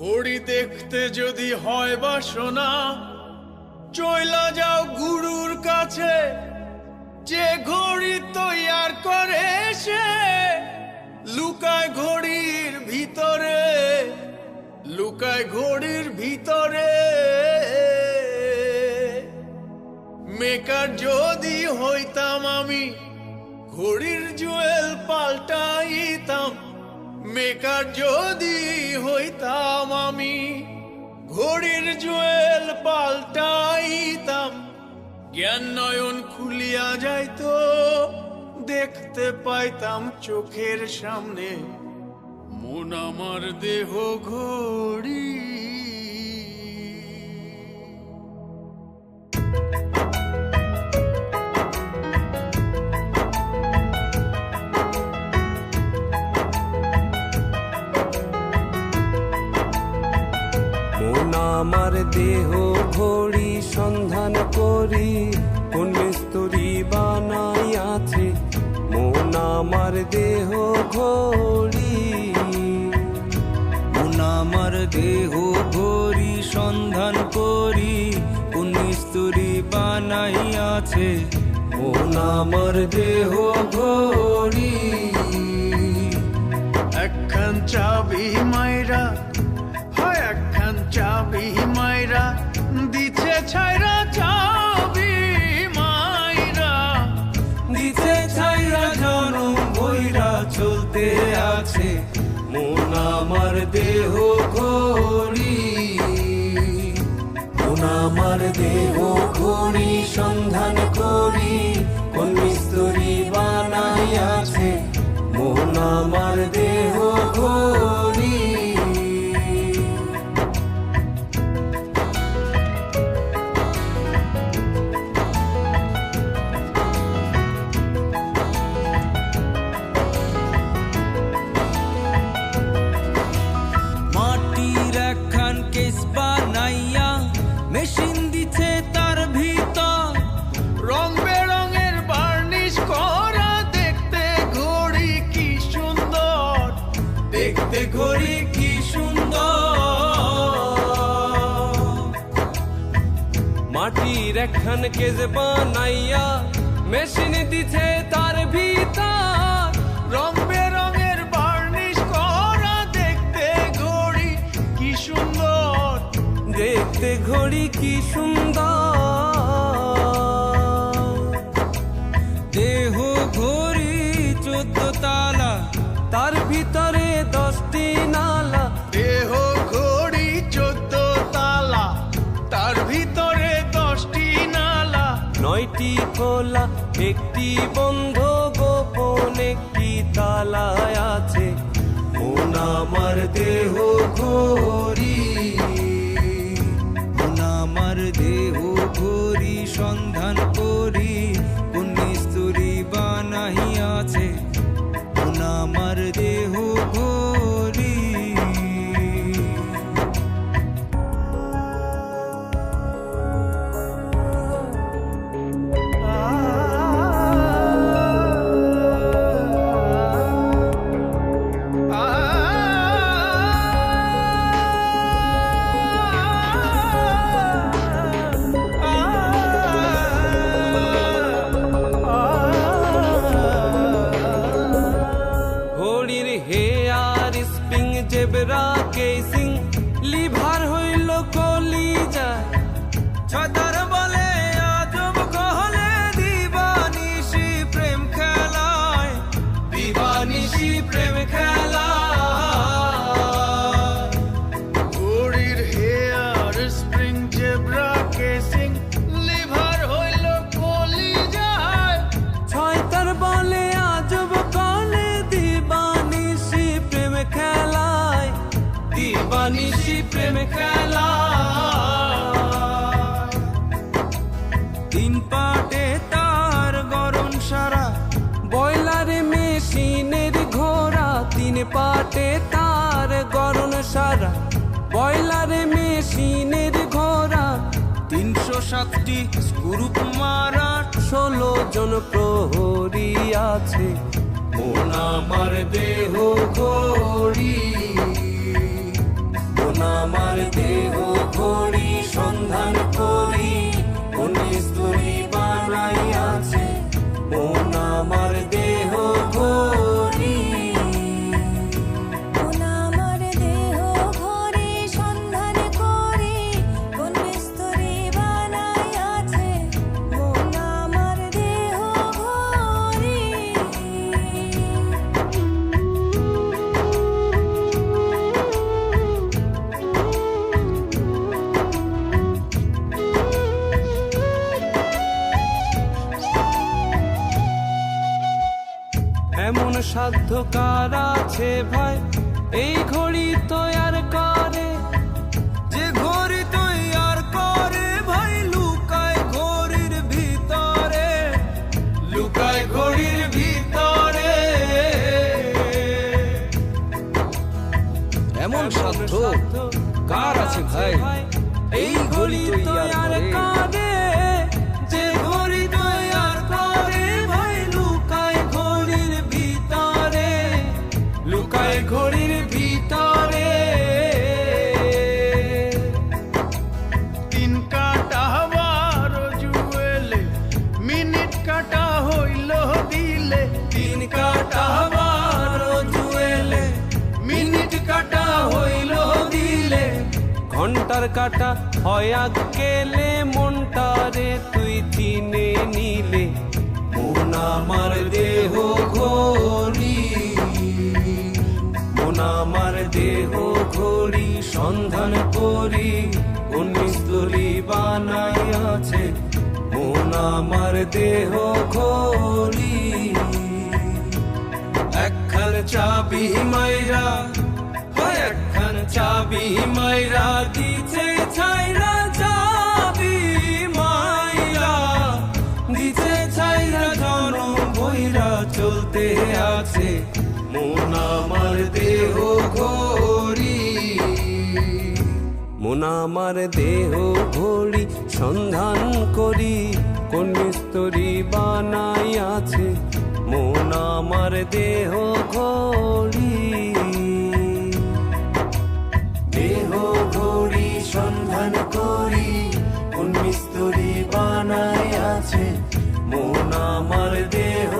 ঘড়ি দেখতে যদি হয় বা বাসনা, চইলা যাও গুরুর কাছে। যে ঘড়ি তৈয়ার করে সে লুকায় ঘড়ির ভিতরে, লুকায় ঘড়ির ভিতরে। মেকার যদি হইতাম আমি ঘড়ির পাল্টাইতাম মেকার যদি হইতাম আমি, ঘড়ির জুয়েল পাল্টাইতাম। জ্ঞান নয়ন খুলিয়া যাইত, দেখতে পাইতাম চোখের সামনে। মন আমার দেহ ঘড়ি আমার দেহ ঘড়ি সন্ধান করি, কোন বানাই আছে, মন আমার দেহ ঘড়ি মন আমার দেহ ঘড়ি সন্ধান করি, কোন বানাই আছে, মন আমার দেহ ঘড়ি চলতে আছে, মন আমার দেহ ঘড়ি মন আমার দেহ ঘড়ি সন্ধান করি কোন মিস্তরি বানাই আছে, মন আমার দেহ মাটির একখান কেজ বানাইয়া মেশিন দিছে তার ভিতর। রং বেরঙের বার্নিশ করা দেখতে ঘড়ি, কি সুন্দর। দেখতে ঘড়ি, কি সুন্দর। নয়টি খোলা, একটি বন্ধ গোপন, একটি তালায় আছে। মন আমার দেহ ঘড়ি, মন আমার দেহ ঘড়ি সন্ধান দিন পাটে তার গরম সারা। বয়লারে মেশিনের ঘোড়া দিন পাটে তার গরম সারা। বয়লারে মেশিনের ঘোড়া, তিনশো সাতটি গ্রুপ মারা, ষোলো জন প্রহরী আছে। মন আমার দেহ ঘড়ি। মন আমার দেহ ঘড়ি সন্ধান করি সাধ্য কার আছে ভাই এই ঘড়ি তৈয়ার করে। যে ঘড়ি তৈয়ার করে ভাই লুকায় ঘড়ির ভিতরে। লুকায় ঘড়ির ভিতরে। এমন সাধ্য কার আছে ভাই? এই ঘড়ি তৈয়ার ঘণ্টার কাটা হয় গেলে মনটারে তুই চিনে নিলে। মন আমার দেহ ঘড়ি। মন আমার দেহ ঘড়ি, সন্ধান করি। কোন বানাই আছে? মন আমার দেহ ঘড়ি। একখান চাবি মাইরা, হয় একখান চাবি মাইরা দিছে মন আমার দেহ ঘড়ি সন্ধান করি, কোন মিস্তরি বানাই আছে, মন আমার দেহ ঘড়ি দেহ ঘড়ি সন্ধান করি, কোন বানাই আছে, মন আমার দেহ